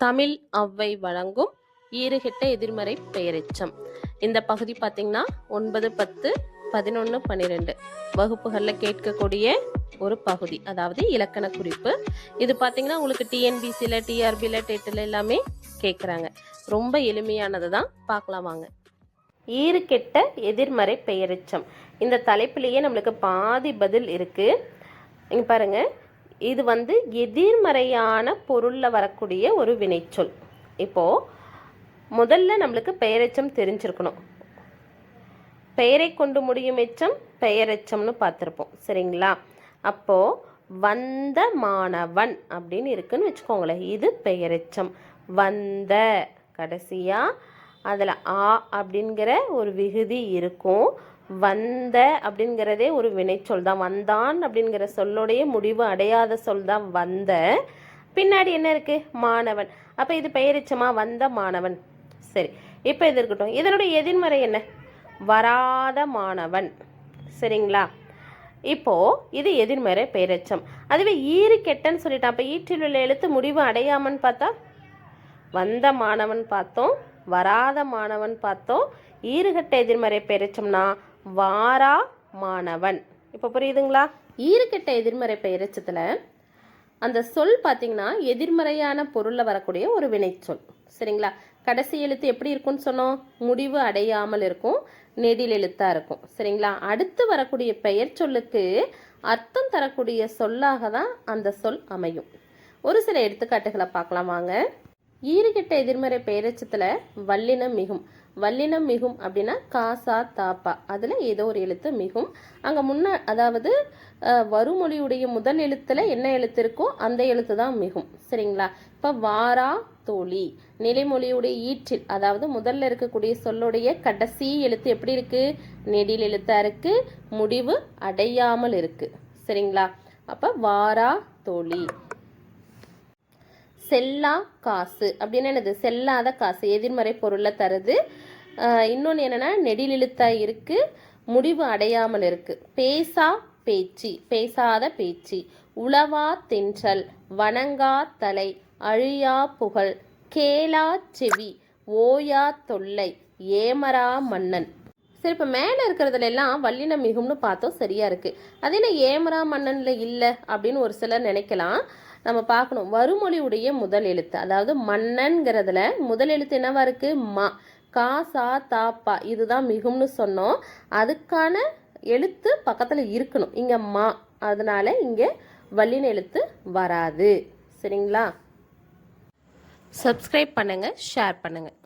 தமிழ் அவ்வை வழங்கும் ஈறுகிட்ட எதிர்மறை பெயரெச்சம் இந்த பகுதி பார்த்தீங்கன்னா ஒன்பது பத்து பதினொன்று பன்னிரெண்டு வகுப்புகளில் கேட்கக்கூடிய ஒரு பகுதி அதாவது இலக்கண குறிப்பு. இது பார்த்தீங்கன்னா உங்களுக்கு டிஎன்பிசியில் டிஆர்பியில் டெட்டில் எல்லாமே கேட்குறாங்க ரொம்ப எளிமையானது தான். பார்க்கலாம் வாங்க. ஈறுகெட்ட எதிர்மறை பெயரிச்சம் இந்த தலைப்பிலேயே நம்மளுக்கு பாதி பதில் இருக்குது இங்கே பாருங்கள் இது வந்து எதிர்மறையான பொருளில் வரக்கூடிய ஒரு வினைச்சொல். இப்போது முதல்ல நம்மளுக்கு பெயரெச்சம் தெரிஞ்சிருக்கணும். பெயரை கொண்டு முடியும் எச்சம் பெயரெச்சம்னு பார்த்துருப்போம். சரிங்களா? அப்போது வந்த மாணவன் அப்படின்னு இருக்குன்னு வச்சுக்கோங்களேன். இது பெயரெச்சம். வந்த கடைசியாக அதில் ஆ அப்படிங்கிற ஒரு விகுதி இருக்கும். வந்த அப்படிங்கிறதே ஒரு வினைச்சொல் தான். வந்தான் அப்படிங்கிற சொல்லுடைய முடிவு அடையாத சொல் தான் வந்த. பின்னாடி என்ன இருக்குது மாணவன். அப்போ இது பெயரிச்சமா? வந்த மாணவன். சரி இப்போ இது இருக்கட்டும். இதனுடைய எதிர்மறை என்ன? வராத மாணவன். சரிங்களா? இப்போ இது எதிர்மறை பெயரச்சம். அதுவே ஈறு கெட்டன்னு சொல்லிட்டான். அப்போ ஈற்றில் உள்ள எழுத்து முடிவு அடையாமன்னு பார்த்தா? வந்த மாணவன் பார்த்தோம். வராத மாணவன் பார்த்தோம். ஈறுகட்ட எதிர்மறை பெயரச்சம்னா வாரா மாணவன். இப்போ புரியுதுங்களா? ஈறுகெட்ட எதிர்மறை பெயரெச்சத்தில் அந்த சொல் பார்த்தீங்கன்னா எதிர்மறையான பொருளில் வரக்கூடிய ஒரு வினைச்சொல். சரிங்களா? கடைசி எழுத்து எப்படி இருக்கும்னு சொன்னோம்? முடிவு அடையாமல் இருக்கும் நெடில் எழுத்தாக இருக்கும். சரிங்களா? அடுத்து வரக்கூடிய பெயர் சொல்லுக்கு அர்த்தம் தரக்கூடிய சொல்லாக தான் அந்த சொல் அமையும். ஒரு சில எடுத்துக்காட்டுகளை பார்க்கலாம் வாங்க. ஈறுகிட்ட எதிர்மறை பெயரச்சத்தில் வல்லினம் மிகும். வல்லினம் மிகும் அப்படின்னா காசா தாப்பா அதில் ஏதோ ஒரு எழுத்து மிகும். அங்கே முன்ன அதாவது வருமொழியுடைய முதல் எழுத்தில் என்ன எழுத்து இருக்கோ அந்த எழுத்து தான் மிகும். சரிங்களா? இப்போ வாரா தோழி. நிலைமொழியுடைய ஈற்றில் அதாவது முதல்ல இருக்கக்கூடிய சொல்லுடைய கடைசி எழுத்து எப்படி இருக்கு? நெடில் எழுத்தாக இருக்கு முடிவு அடையாமல் இருக்கு. சரிங்களா? அப்போ வாரா தோழி. செல்லா காசு. அப்படின்னு என்னது? செல்லாத காசு. எதிர்மறை பொருளை தருது. இன்னொன்று என்னென்னா நெடிலெழுத்தா இருக்கு முடிவு அடையாமல் இருக்குது பேசா பேச்சு பேசாத பேச்சு. உளவா தென்றல் வணங்கா தலை அழியா புகழ் கேளா செவி ஓயா தொல்லை ஏமரா மன்னன். சரி இப்போ மேலே இருக்கிறதுல எல்லாம் வல்லினம் மிகும்னு பார்த்தோம் சரியா இருக்குது அது என்ன ஏமரா மன்னனில் இல்லை அப்படின்னு ஒரு சிலர் நினைக்கலாம். நம்ம பார்க்கணும். வருமொழியுடைய முதல் எழுத்து அதாவது மன்னன்கிறதுல முதல் எழுத்து என்னவா இருக்கு? மா. கா சா தா பா. இதுதான் மிகும்னு சொன்னோம். அதுக்கான எழுத்து பக்கத்தில் இருக்கணும். இங்கே மா. அதனால இங்கே வல்லின எழுத்து வராது. சரிங்களா? சப்ஸ்கிரைப் பண்ணுங்கள் ஷேர் பண்ணுங்கள்